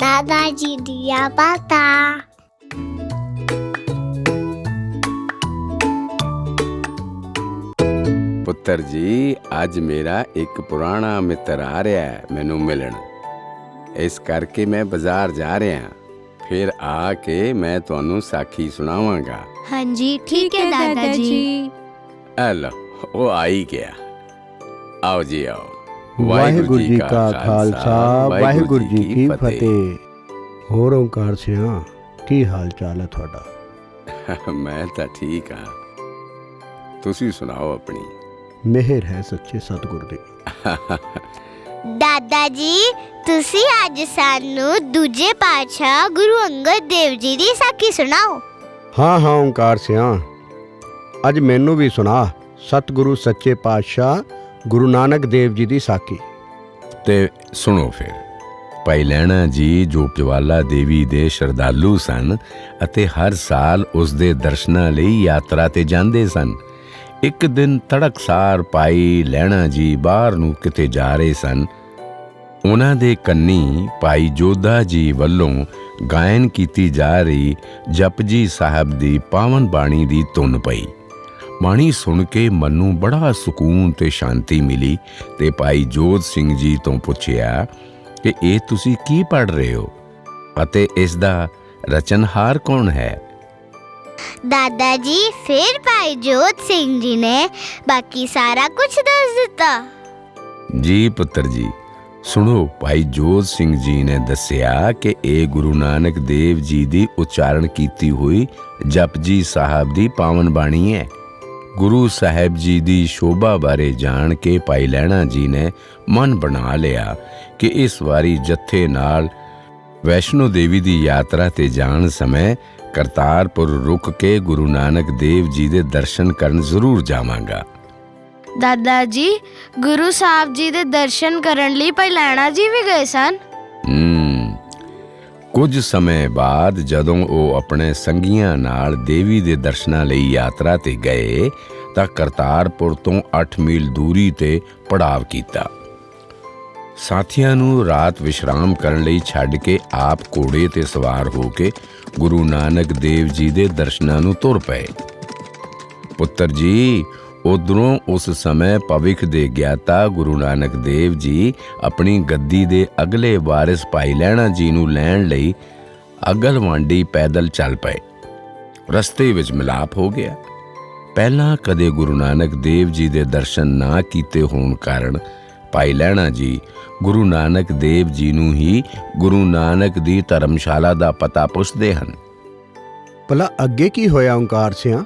ਦਾਦਾ ਜੀ ਦੀਆਂ ਬਾਤਾਂ ਪੁੱਤਰ ਜੀ ਅੱਜ ਮੇਰਾ ਇੱਕ ਪੁਰਾਣਾ ਮਿੱਤਰ ਆ ਰਿਹਾ ਹੈ ਮੈਨੂੰ ਮਿਲਣ। ਇਸ ਕਰਕੇ ਮੈਂ ਬਾਜ਼ਾਰ ਜਾ ਰਿਹਾ ਹਾਂ। ਫਿਰ ਆ ਕੇ ਮੈਂ ਤੁਹਾਨੂੰ ਸਾਖੀ ਸੁਣਾਵਾਂਗਾ। ਹਾਂਜੀ ਠੀਕ ਹੈ ਦਾਦਾ ਜੀ। ਐ ਲਓ ਉਹ ਆਈ ਗਿਆ। ਆਓ ਜੀ ਆਓ। ਵਾਹਿਗੁਰੂ ਜੀ ਕਾ ਖਾਲਸਾ ਵਾਹਿਗੁਰੂ ਜੀ ਕੀ ਫਤਿਹ। ਹੋਰ ਓੰਕਾਰ ਸਿਆ ਕੀ ਹਾਲ ਚਾਲ ਹੈ ਤੁਹਾਡਾ? ਮੈਂ ਤਾਂ ਠੀਕ ਹਾਂ। ਤੁਸੀਂ ਸੁਣਾਓ ਆਪਣੀ? ਮਿਹਰ ਹੈ ਸੱਚੇ ਸਤਿਗੁਰ ਦੀ। ਦਾਦਾ ਜੀ ਤੁਸੀਂ ਅੱਜ ਸਾਨੂੰ ਦੂਜੇ ਪਾਤਸ਼ਾਹ ਗੁਰੂ ਅੰਗਦ ਦੇਵ ਜੀ ਦੀ ਸਾਖੀ ਸੁਣਾਓ। ਹਾਂ ਹਾਂ ਓੰਕਾਰ ਸਿਆ। ਅੱਜ ਮੈਨੂੰ ਵੀ ਸੁਣਾ ਸਤਿਗੁਰੂ ਸੱਚੇ ਪਾਤਸ਼ਾਹ ਗੁਰੂ ਨਾਨਕ ਦੇਵ ਜੀ ਦੀ ਸਾਖੀ। ਤੇ ਸੁਣੋ ਫਿਰ, ਭਾਈ ਲੈਣਾ ਜੀ ਜੋ ਜਵਾਲਾ ਦੇਵੀ ਦੇ ਸ਼ਰਧਾਲੂ ਸਨ ਅਤੇ ਹਰ ਸਾਲ ਉਸ ਦੇ ਦਰਸ਼ਨਾਂ ਲਈ ਯਾਤਰਾ ਤੇ ਜਾਂਦੇ ਸਨ, ਇੱਕ ਦਿਨ ਤੜਕਸਾਰ ਭਾਈ ਲੈਣਾ ਜੀ ਬਾਹਰ ਨੂੰ ਕਿਤੇ ਜਾ ਰਹੇ ਸਨ। ਉਹਨਾਂ ਦੇ ਕੰਨੀ ਭਾਈ ਜੋਧਾ ਜੀ ਵੱਲੋਂ ਗਾਇਨ ਕੀਤੀ ਜਾ ਰਹੀ ਜਪਜੀ ਸਾਹਿਬ ਦੀ ਪਾਵਨ ਬਾਣੀ ਦੀ ਧੁਨ ਪਈ। ਬਾਣੀ ਸੁਣ ਕੇ ਮਨ ਨੂੰ ਬੜਾ ਸਕੂਨ ਤੇ ਸ਼ਾਂਤੀ ਮਿਲੀ ਤੇ ਭਾਈ ਜੋਧ ਸਿੰਘ ਜੀ ਤੋਂ ਪੁੱਛਿਆ ਕਿ ਇਹ ਤੁਸੀਂ ਕੀ ਪੜ ਰਹੇ ਹੋ ਅਤੇ ਇਸ ਦਾ ਰਚਨਹਾਰ ਕੌਣ ਹੈ? ਦਾਦਾ ਜੀ ਫਿਰ ਭਾਈ ਜੋਤ ਸਿੰਘ ਜੀ ਨੇ ਬਾਕੀ ਸਾਰਾ ਕੁਝ ਦੱਸ ਦਿੱਤਾ। ਜੀ ਪੁੱਤਰ ਜੀ ਸੁਣੋ ਭਾਈ ਜੋਧ ਸਿੰਘ ਜੀ ਨੇ ਦੱਸਿਆ ਕਿ ਇਹ ਗੁਰੂ ਨਾਨਕ ਦੇਵ ਜੀ ਦੀ ਉਚਾਰਨ ਕੀਤੀ ਹੋਈ ਜਪਜੀ ਸਾਹਿਬ ਦੀ ਪਾਵਨ ਬਾਣੀ ਹੈ। ਗੁਰੂ ਸਾਹਿਬ ਜੀ ਦੀ ਸ਼ੋਭਾ ਬਾਰੇ ਜਾਣ ਕੇ ਭਾਈ ਲੈਣਾ ਜੀ ਨੇ ਮਨ ਬਣਾ ਲਿਆ ਕਿ ਇਸ ਵਾਰੀ ਜੱਥੇ ਨਾਲ ਵੈਸ਼ਨੋ ਦੇਵੀ ਦੀ ਯਾਤਰਾ ਤੇ ਜਾਣ ਸਮੇਂ ਕਰਤਾਰਪੁਰ ਰੁਕ ਕੇ ਗੁਰੂ ਨਾਨਕ ਦੇਵ ਜੀ ਦੇ ਦਰਸ਼ਨ ਕਰਨ ਜ਼ਰੂਰ ਜਾਵਾਂਗਾ। ਦਾਦਾ ਜੀ ਗੁਰੂ ਸਾਹਿਬ ਜੀ ਦੇ ਦਰਸ਼ਨ ਕਰਨ ਲਈ ਪਹਿਲਾਣਾ ਜੀ ਵੀ ਗਏ ਸਨ? ਹਮ, ਕੁਝ ਸਮੇਂ ਬਾਅਦ ਜਦੋਂ ਉਹ ਆਪਣੇ ਸੰਗੀਆਂ ਨਾਲ ਦੇਵੀ ਦੇ ਦਰਸ਼ਨਾਂ ਲਈ ਯਾਤਰਾ ਤੇ ਗਏ ਤਾਂ ਕਰਤਾਰਪੁਰ ਤੋਂ 8 ਮੀਲ ਦੂਰੀ ਤੇ ਪੜਾਵ ਕੀਤਾ। ਸਾਥੀਆਂ ਨੂੰ ਰਾਤ ਵਿਸ਼ਰਾਮ ਕਰਨ ਲਈ ਛੱਡ ਕੇ ਆਪ ਘੋੜੇ ਤੇ ਸਵਾਰ ਹੋ ਕੇ ਗੁਰੂ ਨਾਨਕ ਦੇਵ ਜੀ ਦੇ ਦਰਸ਼ਨਾਂ ਨੂੰ ਤੁਰ ਪਏ। ਪੁੱਤਰ ਜੀ ਉਧਰੋਂ ਉਸ ਸਮੇਂ ਭਵਿੱਖ ਦੇ ਗਿਆਤਾ ਗੁਰੂ ਨਾਨਕ ਦੇਵ ਜੀ ਆਪਣੀ ਗੱਦੀ ਦੇ ਅਗਲੇ ਵਾਰਿਸ ਭਾਈ ਲੈਣਾ ਜੀ ਨੂੰ ਲੈਣ ਲਈ ਅਗਲਵਾਂਡੀ ਪੈਦਲ ਚੱਲ ਪਏ। ਰਸਤੇ ਵਿੱਚ ਮਿਲਾਪ ਹੋ ਗਿਆ। ਪਹਿਲਾਂ ਕਦੇ ਗੁਰੂ ਨਾਨਕ ਦੇਵ ਜੀ ਦੇ ਦਰਸ਼ਨ ਨਾ ਕੀਤੇ ਹੋਣ ਕਾਰਨ ਭਾਈ ਲੈਣਾ ਜੀ ਗੁਰੂ ਨਾਨਕ ਦੇਵ ਜੀ ਨੂੰ ਹੀ ਗੁਰੂ ਨਾਨਕ ਦੀ ਧਰਮਸ਼ਾਲਾ ਦਾ ਪਤਾ ਪੁੱਛਦੇ ਹਨ। ਭਲਾ ਅੱਗੇ ਕੀ ਹੋਇਆ ਓੰਕਾਰ ਸਿਆ?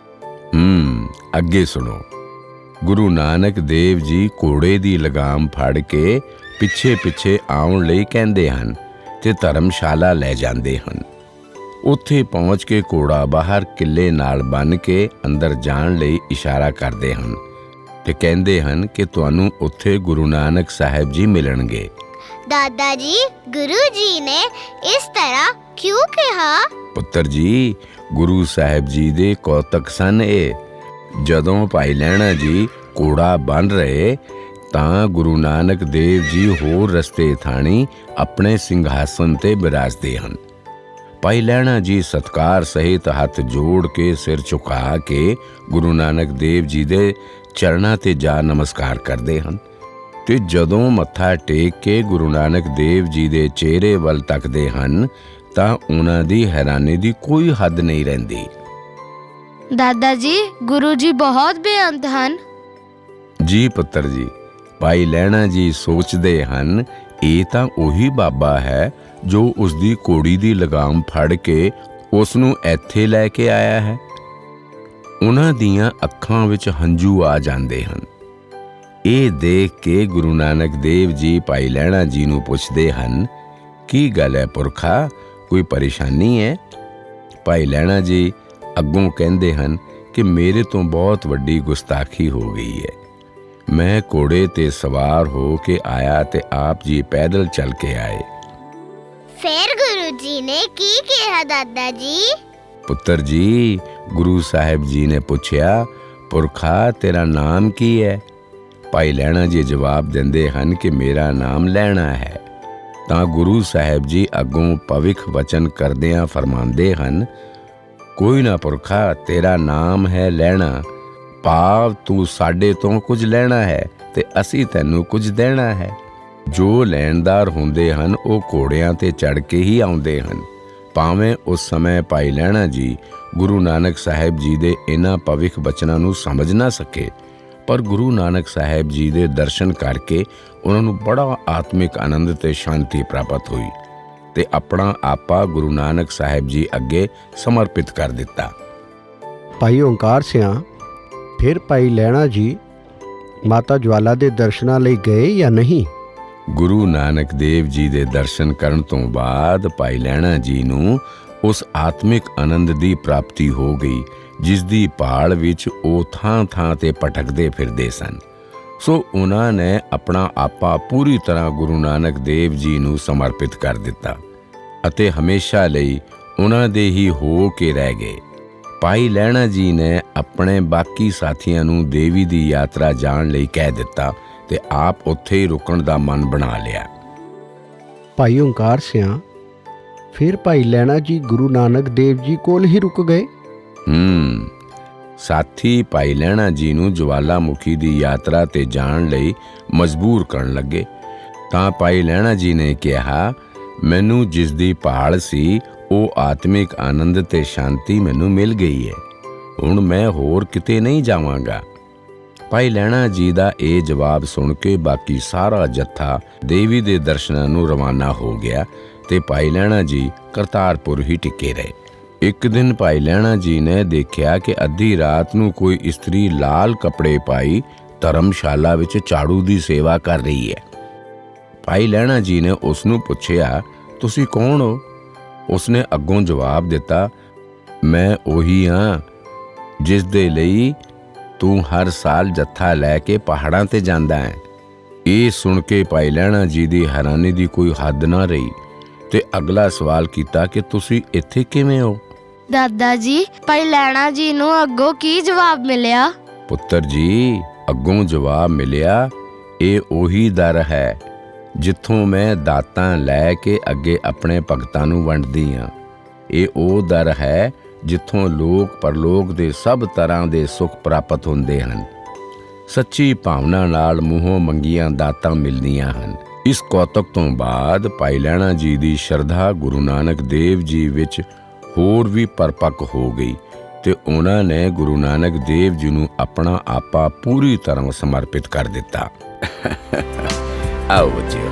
ਹੂੰ ਅੱਗੇ ਸੁਣੋ। ਗੁਰੂ ਨਾਨਕ ਦੇਵ ਜੀ ਘੋੜੇ ਦੀ ਲਗਾਮ ਫੜ ਕੇ ਪਿੱਛੇ ਪਿੱਛੇ ਆਉਣ ਲਈ ਕਹਿੰਦੇ ਹਨ ਤੇ ਧਰਮਸ਼ਾਲਾ ਲੈ ਜਾਂਦੇ ਹਨ। ਉੱਥੇ ਪਹੁੰਚ ਕੇ ਘੋੜਾ ਬਾਹਰ ਕਿੱਲੇ ਨਾਲ ਬੰਨ ਕੇ ਅੰਦਰ ਜਾਣ ਲਈ ਇਸ਼ਾਰਾ ਕਰਦੇ ਹਨ ਤੇ ਕਹਿੰਦੇ ਹਨ ਕਿ ਤੁਹਾਨੂੰ ਉੱਥੇ ਗੁਰੂ ਨਾਨਕ ਸਾਹਿਬ ਜੀ ਮਿਲਣਗੇ। ਦਾਦਾ ਜੀ ਗੁਰੂ ਜੀ ਨੇ ਇਸ ਤਰ੍ਹਾਂ ਕਿਉਂ ਕਿਹਾ? ਪੁੱਤਰ ਜੀ ਗੁਰੂ ਸਾਹਿਬ ਜੀ ਦੇ ਕੌਤਕ ਸਨ ਇਹ। ਜਦੋਂ ਭਾਈ ਲੈਣਾ ਜੀ ਘੋੜਾ ਬਨ ਰਹੇ, ਤਾਂ ਗੁਰੂ ਨਾਨਕ ਦੇਵ ਜੀ ਹੋਰ ਰਸਤੇ ਥਾਣੀ ਆਪਣੇ ਸਿੰਘਾਸਨ ਤੇ ਬਿਰਾਜਦੇ ਹਨ। ਭਾਈ ਲੈਣਾ ਜੀ ਸਤਕਾਰ ਸਹਿਤ ਹੱਥ ਜੋੜ ਕੇ ਸਿਰ ਝੁਕਾ ਕੇ ਗੁਰੂ ਨਾਨਕ ਦੇਵ ਜੀ ਦੇ ਚਰਨਾਂ ਤੇ ਜਾ ਨਮਸਕਾਰ ਕਰਦੇ ਹਨ ਤੇ ਜਦੋਂ ਮੱਥਾ ਟੇਕ ਕੇ ਗੁਰੂ ਨਾਨਕ ਦੇਵ ਜੀ ਦੇ ਚਿਹਰੇ ਵੱਲ ਤੱਕਦੇ ਹਨ, ਤਾਂ ਉਹਨਾਂ ਦੀ ਹੈਰਾਨੀ ਦੀ ਕੋਈ ਹੱਦ ਨਹੀਂ ਰਹਿੰਦੀ। ਦਾਦਾ ਜੀ ਗੁਰੂ ਜੀ ਬਹੁਤ ਬੇਅੰਤ ਹਨ ਜੀ ਪੁੱਤਰ ਜੀ ਭਾਈ ਲੈਣਾ ਜੀ ਸੋਚਦੇ ਹਨ ਇਹ ਤਾਂ ਉਹੀ ਬਾਬਾ ਹੈ ਜੋ ਉਸ ਦੀ ਕੋੜੀ ਦੀ ਲਗਾਮ ਫੜ ਕੇ ਉਸ ਨੂੰ ਇੱਥੇ ਲੈ ਕੇ ਆਇਆ ਹੈ ਉਹਨਾਂ ਦੀਆਂ ਅੱਖਾਂ ਵਿੱਚ ਹੰਝੂ ਆ ਜਾਂਦੇ ਹਨ ਇਹ ਦੇਖ ਕੇ ਗੁਰੂ ਨਾਨਕ ਦੇਵ ਜੀ ਭਾਈ ਲੈਣਾ ਜੀ ਨੂੰ ਪੁੱਛਦੇ ਹਨ ਕੀ ਗੱਲ ਹੈ ਪੁਰਖਾ ਕੋਈ ਪਰੇਸ਼ਾਨੀ ਹੈ ਭਾਈ ਲੈਣਾ ਜੀ ਅੱਗੋਂ ਕਹਿੰਦੇ ਹਨ ਕਿ ਮੇਰੇ ਤੋਂ ਬਹੁਤ ਵੱਡੀ ਗੁਸਤਾਖੀ ਹੋ ਗਈ ਹੈ। ਮੈਂ ਘੋੜੇ ਤੇ ਸਵਾਰ ਹੋ ਕੇ ਆਇਆ ਤੇ ਆਪ ਜੀ ਪੈਦਲ ਚੱਲ ਕੇ ਆਏ। ਫਿਰ ਗੁਰੂ ਜੀ ਨੇ ਕੀ ਕਿਹਾ ਦਾਦਾ ਜੀ? ਪੁੱਤਰ ਜੀ ਗੁਰੂ ਸਾਹਿਬ ਜੀ ਨੇ ਪੁੱਛਿਆ ਪੁਰਖਾ ਤੇਰਾ ਨਾਮ ਕੀ ਹੈ? ਭਾਈ ਲੈਣਾ ਜੀ ਜਵਾਬ ਦਿੰਦੇ ਹਨ ਕਿ ਮੇਰਾ ਨਾਮ ਲੈਣਾ ਹੈ। ਤਾਂ ਗੁਰੂ ਸਾਹਿਬ ਜੀ ਅੱਗੋਂ ਭਵਿਖ ਵਚਨ ਕਰਦਿਆਂ ਫਰਮਾਉਂਦੇ ਹਨ ਕੋਈ ਨਾ ਪੁਰਖਾ, ਤੇਰਾ ਨਾਮ ਹੈ ਲੈਣਾ। ਭਾਵ ਤੂੰ ਸਾਡੇ ਤੋਂ ਕੁਝ ਲੈਣਾ ਹੈ ਤੇ ਅਸੀਂ ਤੈਨੂੰ ਕੁਝ ਦੇਣਾ ਹੈ। ਜੋ ਲੈਣਦਾਰ ਹੁੰਦੇ ਹਨ, ਉਹ ਘੋੜਿਆਂ ਤੇ ਚੜ ਕੇ ਹੀ ਆਉਂਦੇ ਹਨ। ਭਾਵੇਂ ਉਸ ਸਮੇਂ ਭਾਈ ਲੈਣਾ ਜੀ, ਗੁਰੂ ਨਾਨਕ ਸਾਹਿਬ ਜੀ ਦੇ ਇਹਨਾਂ ਭਵਿਖ ਬਚਨਾਂ ਨੂੰ ਸਮਝ ਨਾ ਸਕੇ। ਪਰ ਗੁਰੂ ਨਾਨਕ ਸਾਹਿਬ ਜੀ ਦੇ ਦਰਸ਼ਨ ਕਰਕੇ ਉਹਨਾਂ ਨੂੰ ਬੜਾ ਆਤਮਿਕ ਆਨੰਦ ਤੇ ਸ਼ਾਂਤੀ ਪ੍ਰਾਪਤ ਹੋਈ। ਤੇ ਆਪਣਾ ਆਪਾ ਗੁਰੂ ਨਾਨਕ ਸਾਹਿਬ ਜੀ ਅੱਗੇ ਸਮਰਪਿਤ ਕਰ ਦਿੱਤਾ। ਭਾਈ ਓੰਕਾਰ ਸਿਆਂ ਫਿਰ ਭਾਈ ਲੈਣਾ ਜੀ ਮਾਤਾ ਜਵਾਲਾ ਦੇ ਦਰਸ਼ਨਾਂ ਲਈ ਗਏ ਜਾਂ ਨਹੀਂ? ਗੁਰੂ ਨਾਨਕ ਦੇਵ ਜੀ ਦੇ ਦਰਸ਼ਨ ਕਰਨ ਤੋਂ ਬਾਅਦ ਭਾਈ ਲੈਣਾ ਜੀ ਨੂੰ ਉਸ ਆਤਮਿਕ ਆਨੰਦ ਦੀ ਪ੍ਰਾਪਤੀ ਹੋ ਗਈ ਜਿਸ ਦੀ ਭਾਲ ਵਿੱਚ ਉਹ ਥਾਂ-ਥਾਂ ਤੇ ਭਟਕਦੇ ਫਿਰਦੇ ਸਨ। ਸੋ ਉਹਨਾਂ ਨੇ ਆਪਣਾ ਆਪਾ ਪੂਰੀ ਤਰ੍ਹਾਂ ਗੁਰੂ ਨਾਨਕ ਦੇਵ ਜੀ ਨੂੰ ਸਮਰਪਿਤ ਕਰ ਦਿੱਤਾ ਅਤੇ ਹਮੇਸ਼ਾ ਲਈ ਉਹਨਾਂ ਦੇ ਹੀ ਹੋ ਕੇ ਰਹਿ ਗਏ। ਭਾਈ ਲੈਣਾ ਜੀ ਨੇ ਆਪਣੇ ਬਾਕੀ ਸਾਥੀਆਂ ਨੂੰ ਦੇਵੀ ਦੀ ਯਾਤਰਾ ਜਾਣ ਲਈ ਕਹਿ ਦਿੱਤਾ ਤੇ ਆਪ ਉੱਥੇ ਹੀ ਰੁਕਣ ਦਾ ਮਨ ਬਣਾ ਲਿਆ। ਭਾਈ ਓੰਕਾਰ ਸਿਆਂ ਫਿਰ ਭਾਈ ਲੈਣਾ ਜੀ ਗੁਰੂ ਨਾਨਕ ਦੇਵ ਜੀ ਕੋਲ ਹੀ ਰੁਕ ਗਏ? ਹੂੰ। ਸਾਥੀ ਭਾਈ ਲੈਣਾ ਜੀ ਨੂੰ ਜਵਾਲਾਮੁਖੀ ਦੀ ਯਾਤਰਾ ਤੇ ਜਾਣ ਲਈ ਮਜਬੂਰ ਕਰਨ ਲੱਗੇ। ਤਾਂ ਭਾਈ ਲੈਣਾ ਜੀ ਨੇ ਕਿਹਾ, ਮੈਨੂੰ ਜਿਸ ਦੀ ਭਾਲ ਸੀ, ਉਹ ਆਤਮਿਕ ਆਨੰਦ ਤੇ ਸ਼ਾਂਤੀ ਮੈਨੂੰ ਮਿਲ ਗਈ ਹੈ ਹੁਣ ਮੈਂ ਹੋਰ ਕਿਤੇ ਨਹੀਂ ਜਾਵਾਂਗਾ। ਭਾਈ ਲੈਣਾ ਜੀ ਦਾ ਇਹ ਜਵਾਬ ਸੁਣ ਕੇ ਬਾਕੀ ਸਾਰਾ ਜੱਥਾ ਦੇਵੀ ਦੇ ਦਰਸ਼ਨਾਂ ਨੂੰ ਰਵਾਨਾ ਹੋ ਗਿਆ ਤੇ ਭਾਈ ਲੈਣਾ ਜੀ ਕਰਤਾਰਪੁਰ ਹੀ ਟਿਕੇ ਰਹੇ। ਇੱਕ ਦਿਨ ਭਾਈ ਲੈਣਾ ਜੀ ਨੇ ਦੇਖਿਆ ਕਿ ਅੱਧੀ ਰਾਤ ਨੂੰ ਕੋਈ ਇਸਤਰੀ ਲਾਲ ਕੱਪੜੇ ਪਾਈ ਧਰਮਸ਼ਾਲਾ ਵਿੱਚ ਝਾੜੂ ਦੀ ਸੇਵਾ ਕਰ ਰਹੀ ਹੈ। ਭਾਈ ਲੈਣਾ ਜੀ ਨੇ ਉਸ ਨੂੰ ਪੁੱਛਿਆ, ਤੁਸੀਂ ਕੌਣ ਹੋ? ਉਸਨੇ ਅੱਗੋਂ ਜਵਾਬ ਦਿੱਤਾ, ਮੈਂ ਉਹੀ ਹਾਂ, ਜਿਸ ਦੇ ਲਈ ਤੂੰ ਹਰ ਸਾਲ ਜੱਥਾ ਲੈ ਕੇ ਪਹਾੜਾਂ ਤੇ ਜਾਂਦਾ ਹੈ। ਇਹ ਸੁਣ ਕੇ ਭਾਈ ਲੈਣਾ ਜੀ ਦੀ ਹੈਰਾਨੀ ਦੀ ਕੋਈ ਹੱਦ ਨਾ ਰਹੀ ਤੇ ਅਗਲਾ ਸਵਾਲ ਕੀਤਾ ਕਿ ਤੁਸੀਂ ਇੱਥੇ ਕਿਵੇਂ ਹੋ? ਦਾਦਾ ਜੀ ਭਾਈ ਲੈਣਾ ਜੀ ਨੂੰ ਅੱਗੋਂ ਕੀ ਜਵਾਬ ਮਿਲਿਆ? ਪੁੱਤਰ ਜੀ, ਅੱਗੋਂ ਜਵਾਬ ਮਿਲਿਆ, ਇਹ ਉਹੀ ਦਰ ਹੈ, ਜਿੱਥੋਂ ਮੈਂ ਦਾਤਾਂ ਲੈ ਕੇ ਅੱਗੇ ਆਪਣੇ ਭਗਤਾਂ ਨੂੰ ਵੰਡਦੀ ਹਾਂ। ਇਹ ਉਹ ਦਰ ਹੈ, ਜਿੱਥੋਂ ਲੋਕ ਪਰਲੋਕ ਦੇ ਸਭ ਤਰ੍ਹਾਂ ਦੇ ਸੁੱਖ ਪ੍ਰਾਪਤ ਹੁੰਦੇ ਹਨ। ਸੱਚੀ ਭਾਵਨਾ ਨਾਲ ਮੂੰਹੋਂ ਮੰਗੀਆਂ ਦਾਤਾਂ ਮਿਲਦੀਆਂ ਹਨ। ਇਸ ਕੌਤਕ ਤੋਂ ਬਾਅਦ ਭਾਈ ਲੈਣਾ ਜੀ ਦੀ ਸ਼ਰਧਾ ਗੁਰੂ ਨਾਨਕ ਦੇਵ ਜੀ ਵਿੱਚ ਹੋਰ ਵੀ ਪਰਪੱਕ ਹੋ ਗਈ ਤੇ ਉਹਨਾਂ ਨੇ ਗੁਰੂ ਨਾਨਕ ਦੇਵ ਜੀ ਨੂੰ ਆਪਣਾ ਆਪਾ ਪੂਰੀ ਤਰ੍ਹਾਂ ਸਮਰਪਿਤ ਕਰ ਦਿੱਤਾ। ਆਓ ਬੱਚਿਓ।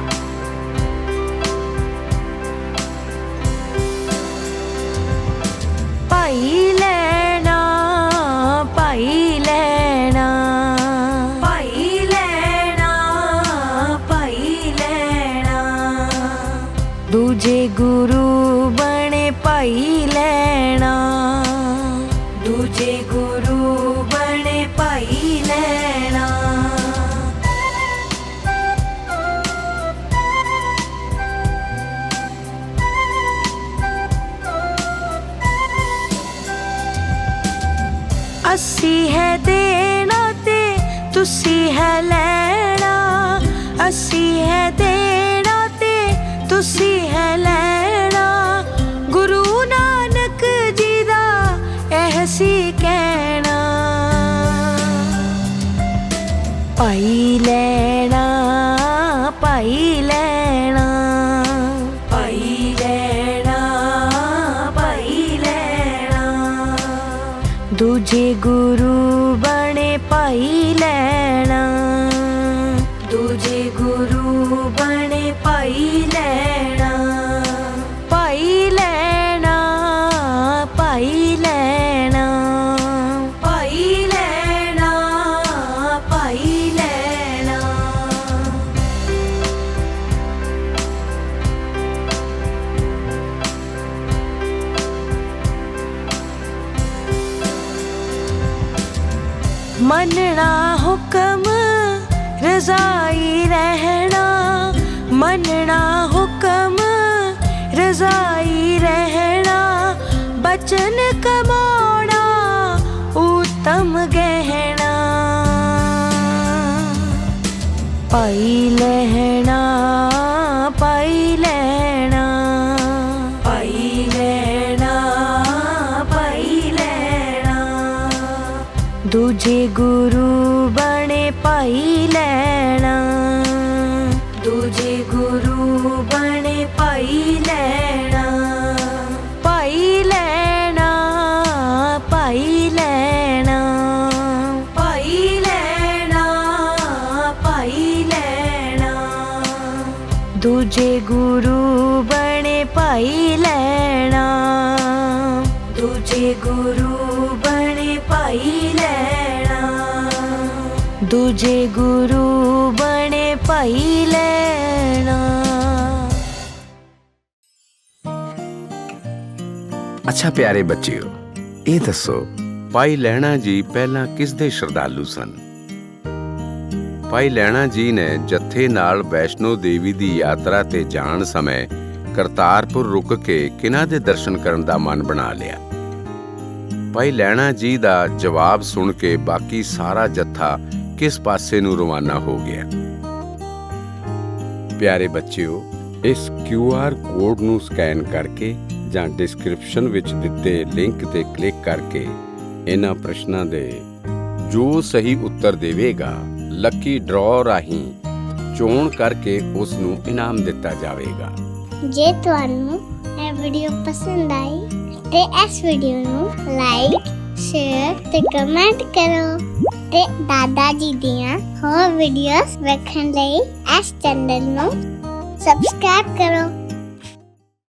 ਭਾਈ ਲੈਣਾ ਭਾਈ ਲੈਣਾ। ਭਾਈ ਲੈਣਾ ਭਾਈ ਲੈਣਾ। ਦੂਜੇ ਗੁਰੂ ਅਸੀਂ ਹੈ ਦੇਣਾ ਤੇ, ਤੁਸੀਂ ਹੈ ਲੈਣਾ। ਅਸੀਂ ਹੈ ਦੇਣਾ ਤੇ, ਤੁਸੀਂ ਹੈ ਲੈਣਾ। ਗੁਰੂ ਨਾਨਕ ਜੀ ਦਾ ਇਹ ਸੀ ਕਹਿਣਾ। ਭਾਈ ਗੁਰੂ ਬਣੇ ਭਾਈ ਲੈਣਾ ਭਾਈ ਲੈਣਾ ਭਾਈ ਲੈਣਾ ਭਾਈ ਲੈਣਾ ਭਾਈ ਲੈਣਾ। ਮੰਨਣਾ ਹੁਕਮ ਰਜ਼ਾਈ ਰਹਿਣਾ, ਮੰਨਣਾ ਹੁਕਮ। ਰਜ਼ਾਈ ਰਹਿਣਾ, ਬਚਨ ਕਮਾਉਣਾ ਉਤਮ ਗਹਿਣਾ। ਪਾਈ ਲੈਣਾ ਪਾਈ ਲੈਣਾ। ਪਾਈ ਲੈਣਾ ਪਾਈ ਲੈਣਾ। ਦੂਜੇ ਗੁਰੂ ਦੂਜੇ ਗੁਰੂ ਬਣੇ ਭਾਈ ਲੈਣਾ ਦੂਜੇ ਗੁਰੂ ਬਣੇ ਭਾਈ ਲੈਣਾ ਦੂਜੇ ਗੁਰੂ ਬਣੇ ਭਾਈ ਲੈਣਾ ਅੱਛਾ ਪਿਆਰੇ ਬੱਚਿਓ ਇਹ ਦੱਸੋ ਭਾਈ ਲੈਣਾ ਜੀ ਪਹਿਲਾਂ ਕਿਸ ਦੇ ਸ਼ਰਧਾਲੂ ਸਨ ਭਾਈ ਲੈਣਾ ਜੀ ਨੇ ਜੱਥੇ ਨਾਲ ਵੈਸ਼ਨੋ ਦੇਵੀ ਦੀ ਯਾਤਰਾ ਤੇ ਜਾਣ ਸਮੇਂ ਕਰਤਾਰਪੁਰ ਰੁਕ ਕੇ ਕਿਨਾਂ ਦੇ ਦਰਸ਼ਨ ਕਰਨ ਦਾ ਮਨ ਬਣਾ ਲਿਆ। ਭਾਈ ਲੈਣਾ ਜੀ ਦਾ ਜਵਾਬ ਸੁਣ ਕੇ ਬਾਕੀ ਸਾਰਾ ਜੱਥਾ ਕਿਸ ਪਾਸੇ ਨੂੰ ਰਵਾਨਾ ਹੋ ਗਿਆ। ਪਿਆਰੇ ਬੱਚਿਓ, ਇਸ QR ਕੋਡ ਨੂੰ ਸਕੈਨ ਕਰਕੇ ਜਾਂ ਡਿਸਕ੍ਰਿਪਸ਼ਨ ਵਿੱਚ ਦਿੱਤੇ ਲਿੰਕ ਤੇ ਕਲਿੱਕ ਕਰਕੇ ਇਹਨਾਂ ਪ੍ਰਸ਼ਨਾਂ ਦੇ ਜੋ ਸਹੀ ਉੱਤਰ ਦੇਵੇਗਾ ਲੱਕੀ ਡਰਾਅ ਰਾਹੀਂ ਚੋਣ ਕਰਕੇ ਉਸ ਨੂੰ ਇਨਾਮ ਦਿੱਤਾ ਜਾਵੇਗਾ। ਜੇ ਤੁਹਾਨੂੰ ਇਹ ਵੀਡੀਓ ਪਸੰਦ ਆਈ, ਤੇ ਇਸ ਵੀਡੀਓ ਨੂੰ ਲਾਈਕ ਸ਼ੇਅਰ ਤੇ ਕਮੈਂਟ ਕਰੋ। ਤੇ ਦਾਦਾ ਜੀ ਦੀਆਂ ਹੋਰ ਵੀਡੀਓਜ਼ ਵੇਖਣ ਲਈ ਇਸ ਚੈਨਲ ਨੂੰ ਸਬਸਕ੍ਰਾਈਬ ਕਰੋ।